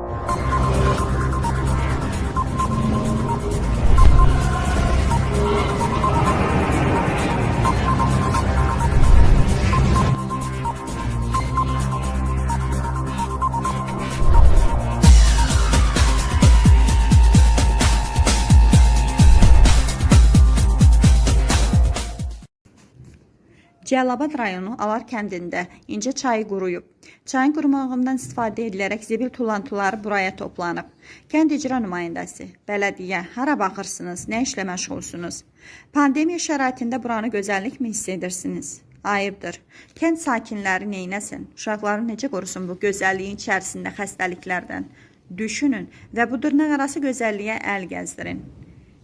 You. Cəlilabad rayonu Alar kəndində incə çayı quruyub. Çayın qurumağından istifadə edilərək zibil tullantıları buraya toplanıb. Kənd icra nümayəndəsi, bələdiyyə, hara baxırsınız, nə işlə məşğulsunuz? Pandemiya şəraitində buranı gözəllikmi hiss edirsiniz? Ayıbdır. Kənd sakinləri neynəsin? Uşaqları necə qorusun bu gözəlliyin içərisində xəstəliklərdən? Düşünün və bu dırnaqarası gözəlliyə əl gəzdirin.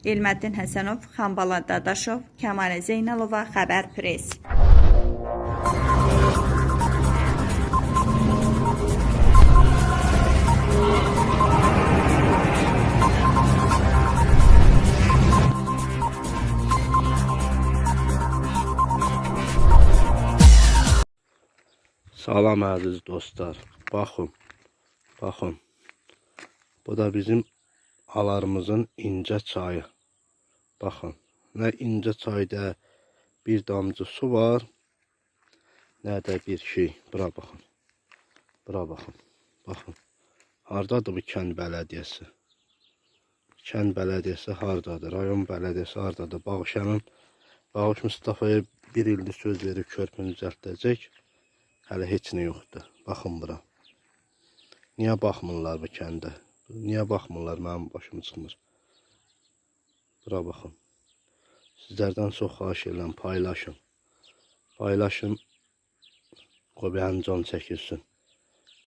Elməddin Həsənov, Xanbala Dadaşov, Kəmalə Zeynalova, Xəbər Press. Salam əziz dostlar. Baxın. Baxın. Bu da bizim alarımızın incə çayı. Baxın. Nə incə çayda bir damcı su var, nə də bir şey. Bura baxın. Bura baxın. Baxın. Hardadır bu kənd bələdiyyəsi? Kənd bələdiyyəsi hardadır? Rayon bələdiyyəsi hardadır? Bağışanın Bağış Mustafa'ya bir ildir söz verib körpünü düzəltəcək. Hələ heç nə yoxdur. Baxın bura. Niyə baxmırlar bu kəndə? Niyə baxmırlar mənim başım çıxmır? Bura baxın. Sizlərdən çox xahiş edirəm paylaşın. Paylaşın. Qoy bir can çəkilsin.